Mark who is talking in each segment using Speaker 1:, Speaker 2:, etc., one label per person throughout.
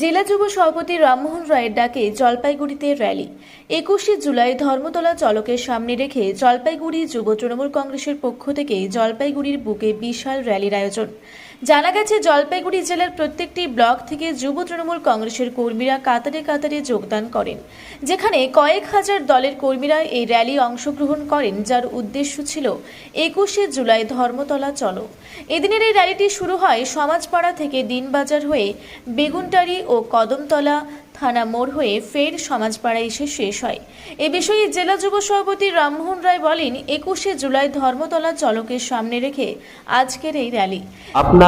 Speaker 1: জেলা যুব সভাপতি রামমোহন রায়ের ডাকে জলপাইগুড়িতে র্যালি। একুশে জুলাই ধর্মতলা চলকের সামনে রেখে জলপাইগুড়ি যুব তৃণমূল কংগ্রেসের পক্ষ থেকে জলপাইগুড়ির বুকে বিশাল র্যালির আয়োজন। জানা গেছে, জলপাইগুড়ি জেলার প্রত্যেকটি ব্লক থেকে যুব তৃণমূল কংগ্রেসের কর্মীরা কাতারে কাতারে যোগদান করেন, যেখানে কয়েক হাজার দলের কর্মীরা এই র্যালি অংশগ্রহণ করেন, যার উদ্দেশ্য ছিল একুশে জুলাই ধর্মতলা চলো। এদিনের এই র্যালিটি শুরু হয় সমাজপাড়া থেকে দিনবাজার হয়ে বেগুনটারি ও কদমতলা থানা মোড় হয়ে ফের সমাজপাড়া এসে শেষ হয়। এ বিষয়ে জেলা যুব সভাপতি রামমোহন রায় বলেন, একুশে জুলাই ধর্মতলা চলকের সামনে রেখে আজকের এই র্যালি।
Speaker 2: আপনারা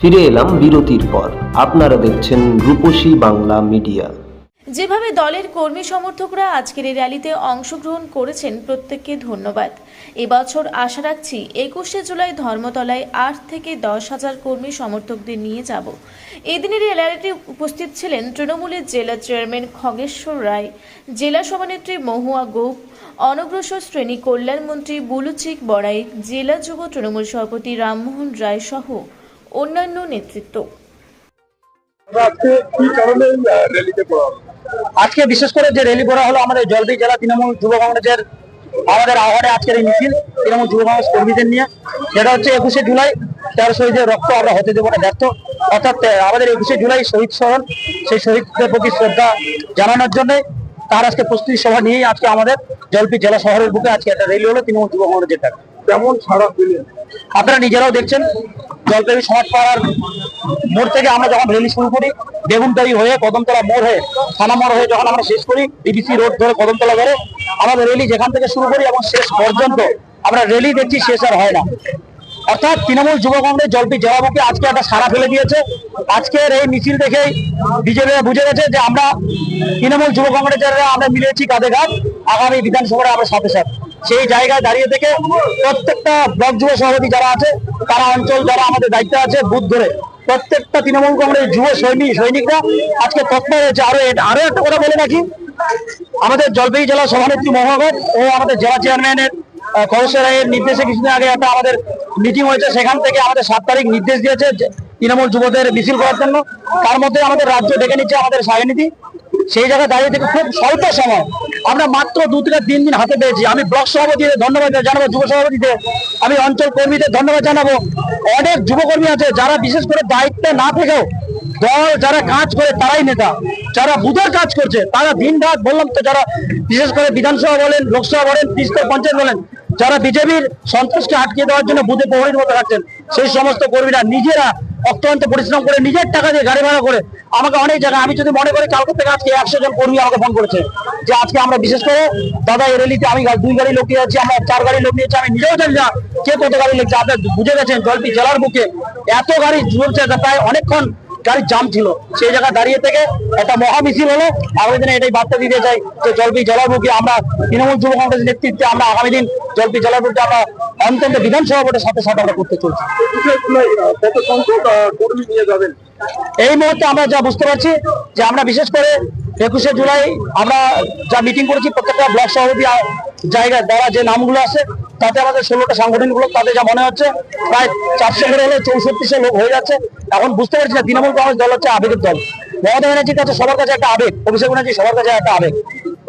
Speaker 2: ফিরে এলাম বিরতির পর। আপনারা দেখছেন রূপসী বাংলা মিডিয়া।
Speaker 1: যেভাবে দলের কর্মী সমর্থকরা আজকের এই র্যালিতে অংশগ্রহণ করেছেন, প্রত্যেককে ধন্যবাদ। এবছর আশা রাখছি একুশে জুলাই ধর্মতলায় আট থেকে দশ হাজার কর্মী সমর্থকদের নিয়ে যাব। এদিনের এই র্যালিতে উপস্থিত ছিলেন তৃণমূলের জেলা চেয়ারম্যান খগেশ্বর রায়, জেলা সভানেত্রী মহুয়া গোপ, অনগ্রসর শ্রেণি কল্যাণমন্ত্রী বুলুচিক বড়াই, জেলা যুব তৃণমূল সভাপতি রামমোহন রায় সহ অন্যান্য নেতৃত্ব।
Speaker 3: আজকে
Speaker 4: বিশেষ করে যে র্যালি করা হলো আমাদের জলদি জেলা তৃণমূল যুব কংগ্রেসের, আমাদের আহ্বানে আজকের এই মিছিল তৃণমূল যুব কংগ্রেস কর্মীদের নিয়ে। যেটা হচ্ছে একুশে জুলাই, তেরো শহীদের রক্ত আমরা হতে দেবো না, ব্যর্থ। অর্থাৎ আমাদের একুশে জুলাই শহীদ স্মরণ, সেই শহীদদের প্রতি শ্রদ্ধা জানানোর জন্য তার আজকে প্রস্তুতি সভা নিয়েই আজকে আমাদের জলপি জেলা শহরের বুকে আজকে একটা র্যালি হলো তৃণমূল যুব কংগ্রেসের।
Speaker 3: কেমন সাড়া পেলেন।
Speaker 4: আপনারা নিজেরাও দেখছেন, জলপাইগুড়ি সমাজ পাড়ার মোড় থেকে আমরা যখন রেলি শুরু করি বেগুনটারি হয়ে কদমতলা মোড় হয়ে, থানা মোড় হয়ে যখন আমরা শেষ করি ডিবিসি রোড ধরে কদমতলা ধরে, আমাদের রেলি যেখান থেকে শুরু করি এবং শেষ পর্যন্ত আমরা রেলি দেখছি, শেষ আর হয় না। অর্থাৎ তৃণমূল যুব কংগ্রেস জলপি জবাবকে আজকে একটা সারা ফেলে দিয়েছে। আজকের এই মিছিল দেখেই বিজেপি বুঝে গেছে যে আমরা তৃণমূল যুব কংগ্রেসের আমরা মিলেছি কাঁধে ঘাট আগামী বিধানসভায় আমরা সাথে সাথে। সেই জায়গায় দাঁড়িয়ে থেকে প্রত্যেকটা ব্লক যুব সভাপতি যারা আছে, তারা অঞ্চল যারা আমাদের দায়িত্বে আছে, বুথ ধরে প্রত্যেকটা তৃণমূল কংগ্রেস যুব সৈনিক, সৈনিকরা আজকে তৎপর হয়েছে। আরও আরও একটা কথা বলে রাখি। আমাদের জলপাইগুড়ি জেলা সভানেত্রী মহাগত ও আমাদের জেলা চেয়ারম্যানের কৌশল রায়ের নির্দেশে কিছুদিন আগে একটা আমাদের মিটিং হয়েছে। সেখান থেকে আমাদের সাত তারিখ নির্দেশ দিয়েছে তৃণমূল যুবদের মিছিল করার জন্য। তার মধ্যে আমাদের রাজ্য ডেকে নিচ্ছে আমাদের সায়নীতি। সেই জায়গায় দাঁড়িয়ে থেকে খুব স্বল্প সময় আমরা মাত্র দু থেকে তিন দিন হাতে পেয়েছি। আমি ব্লক সভাপতিদের ধন্যবাদ জানাব, যুব সভাপতিদের, আমি অঞ্চল কর্মীদের ধন্যবাদ জানাব। অনেক যুবকর্মী আছে যারা বিশেষ করে দায়িত্বে না থেকেও দল, যারা কাজ করে তারাই নেতা। যারা বুধের কাজ করছে, তারা দিন রাত বললাম তো যারা বিশেষ করে বিধানসভা বলেন, লোকসভা বলেন, তিস্তর পঞ্চায়েত বলেন, যারা বিজেপির সন্ত্রাসকে আটকে দেওয়ার জন্য বুধে প্রহরীর মতো রাখছেন সেই সমস্ত কর্মীরা নিজেরা অত্যন্ত পরিশ্রম করে, নিজের টাকা দিয়ে গাড়ি ভাড়া করে আমাকে অনেক জায়গায়, আমি যদি মনে করি কালকে থেকে আজকে একশো জন কর্মী আমাকে ফোন করেছে যে আজকে আমরা বিশেষ করে দাদা এই রেলিতে আমি দুই গাড়ি লোক নিয়ে যাচ্ছি, আমরা চার গাড়ি লোক নিয়েছি, আমি নিজেও জানি না কে কত গাড়ি লিখছে আপনি বুঝে গেছেন, জলপি জেলার বুকে এত গাড়ি চলছে যে প্রায় অনেকক্ষণ গাড়ির জাম ছিল। সেই জায়গায় দাঁড়িয়ে থেকে একটা মহা মিছিল হলো। আগামী দিনে এটাই বার্তা দিতে চাই যে জলপি জলাভুকি আমরা তৃণমূল যুব কংগ্রেস নেতৃত্বে আমরা আগামী দিন জলপি জলাভুকি আমরা অন্তত বিধানসভা ভোটের সাথে সাথে আমরা করতে চলছি। এই মুহূর্তে আমরা যা বুঝতে পারছি যে আমরা বিশেষ করে একুশে জুলাই আমরা যা মিটিং করেছি, প্রত্যেকটা ব্লক সভাপতি জায়গায় দ্বারা যে নামগুলো আছে, তাতে আমাদের ষোলোটা সাংগঠনিক লোক তাতে যা মনে হচ্ছে প্রায় চারশো করে হলে চৌষট্টিশো লোক হয়ে যাচ্ছে। এখন বুঝতে পারছি না, তৃণমূল কংগ্রেস দল হচ্ছে আবেগের দল। মমতা ব্যানার্জির কাছে সবার কাছে একটা আবেগ, অভিষেক ব্যানার্জি সবার কাছে একটা আবেগ।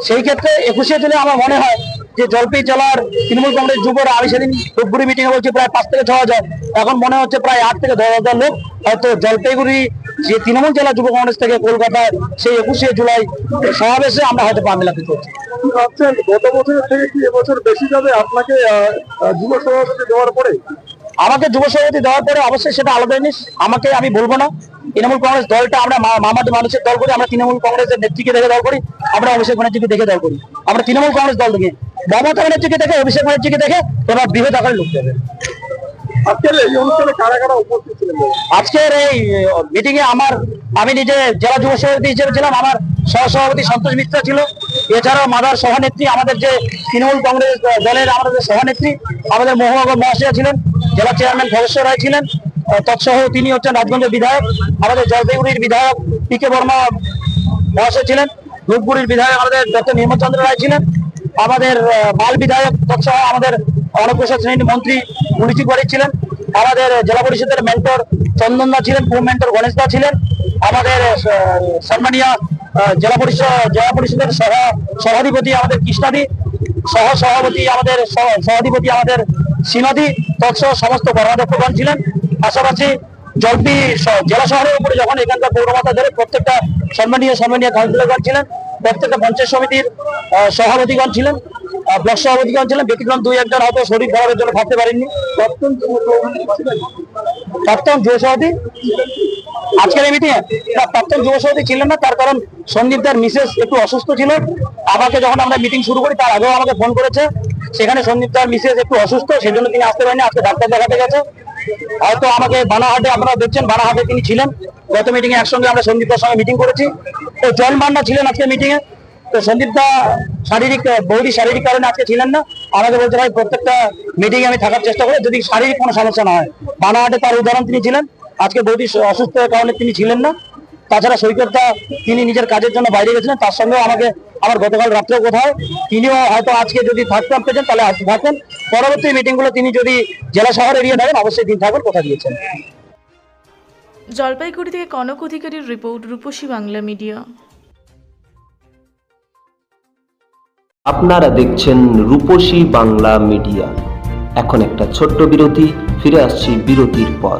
Speaker 4: সেই ক্ষেত্রে একুশে জুলাই আমার মনে হয় যে জলপাই জেলার তৃণমূল কংগ্রেস যুবরা আমি সেদিন ধূপগুড়ি মিটিং এ বলছি প্রায় পাঁচ থেকে ছ হাজার। এখন মনে হচ্ছে প্রায় আট থেকে দশ হাজার লোক। হয়তো জলপাইগুড়ি যে তৃণমূল জেলা যুব কংগ্রেস থেকে কলকাতায় সেই একুশে জুলাই সমাবেশে আমরা হয়তো পা মেলাতে করছি
Speaker 3: ভাবছেন গত বছরের থেকে কি এবছর বেশি যাবে আপনাকে আহ, আহ, যুব সভাপতি দেওয়ার পরে?
Speaker 4: আমাকে যুব সভাপতি দেওয়ার পরে অবশ্যই সেটা আলাদা জিনিস। আমাকে আমি বলব না। তৃণমূল কংগ্রেস দলটা আমরা মামাটি মানুষের দল করি আমরা তৃণমূল কংগ্রেসের নেত্রীকে দেখে দল করি আমরা অভিষেক ব্যানার্জিকে দেখে দল করি। আমরা তৃণমূল কংগ্রেস দল দেখি মমতা ব্যানার্জিকে দেখে অভিষেক ব্যানার্জিকে দেখে এবার বৃহৎ আকারে লোক দেবে।
Speaker 3: আজকের এই
Speaker 4: মিটিং এ আমার আমি নিজে জেলা যুব সভাপতি হিসেবে ছিলাম আমার সহসভাপতি সন্তোষ মিত্র ছিল। এছাড়াও মাদার সভানেত্রী আমাদের যে তৃণমূল কংগ্রেস দলের আমাদের যে সভানেত্রী আমাদের মহানগর মহাশয়া ছিলেন জেলা চেয়ারম্যান ভবেশ্বর রায় ছিলেন। তৎসহ তিনি হচ্ছেন রাজগঞ্জের বিধায়ক, আমাদের জলপাইগুড়ির বিধায়ক পি কে বর্মা মহাশয় ছিলেন, ধূপগুড়ির বিধায়ক আমাদের ডক্টর নির্মল চন্দ্র রায় ছিলেন, আমাদের বাল বিধায়ক তৎসহ আমাদের অনগ্রসর শ্রেণির মন্ত্রী মুলিচি বাড়ি ছিলেন, আমাদের জেলা পরিষদের মেন্টর চন্দন দা ছিলেন, পূর্ব মেন্টর গণেশ দা ছিলেন, আমাদের সম্মানীয় জেলা পরিষদ, জেলা পরিষদের সহ, সভাধিপতি আমাদের কৃষ্ণাদি, সহ সভাপতি আমাদের সভাধিপতি আমাদের সীমাদি তৎসহ সমস্ত কর্মাধ্যক্ষগণ ছিলেন পাশাপাশি জলপি জেলা শহরের উপরে যখন এখানকার পৌরমাতা ধরে প্রত্যেকটা সম্মানীয় সম্মানীয় কাউন্সিলরগণ ছিলেন, প্রত্যেকটা পঞ্চায়েত সমিতির সভাপতিগণ ছিলেন ব্লক সভাপতিগণ ছিলেন, ব্যতিক্রম দুই একজন হয়তো শরীর খারাপের জন্য ভাবতে পারেননি।
Speaker 3: প্রাক্তন যুব সভাপতি
Speaker 4: আজকের এই মিটিং না, প্রাক্তন যুব সভাপতি ছিলেন না, তার কারণ সন্দীপ দার মিসেস একটু অসুস্থ ছিল। আমাকে যখন আমরা মিটিং শুরু করি, তার আগেও আমাকে ফোন করেছে। সেখানে সন্দীপ দার মিসেস একটু অসুস্থ, সেজন্য তিনি আসতে পারেনি আজকে ডাক্তার দেখাতে গেছে। হয়তো আমাকে বানাহাটে আপনারা দেখছেন, বানাহাটে তিনি ছিলেন। গত মিটিং এ একসঙ্গে আমরা সন্দীপ দার সঙ্গে মিটিং করেছি। তো জয়েন্ট বান্না ছিলেন আজকে মিটিং এ। তো সন্দীপ দা শারীরিক, বৌদি শারীরিক কারণে আজকে ছিলেন না। আমাকে বলতে হয় প্রত্যেকটা মিটিং আমি থাকার চেষ্টা করি যদি শারীরিক কোনো সমস্যা না হয়। বানাহাটে তার উদাহরণ তিনি ছিলেন। আজকে বৌদি অসুস্থের কারণে তিনি ছিলেন না। তাছাড়া সৈকতদা তিনি নিজের কাজের জন্য বাইরে গেছিলেন তার সঙ্গেও আমাকে আমার গতকাল রাত্রেও কোথাও তিনিও হয়তো আজকে যদি থাকতাম পেতেন তাহলে আজকে থাকতেন পরবর্তী মিটিংগুলো তিনি যদি জেলা শহর এরিয়া থাকেন অবশ্যই তিনি থাকবেন কথা দিয়েছেন
Speaker 1: জলপাইগুড়ি থেকে কনক অধিকারীর রিপোর্ট রূপসী বাংলা মিডিয়া।
Speaker 2: আপনারা দেখছেন রূপসী বাংলা মিডিয়া। এখন একটা ছোট্ট বিরতি ফিরে আসছি বিরতির পর।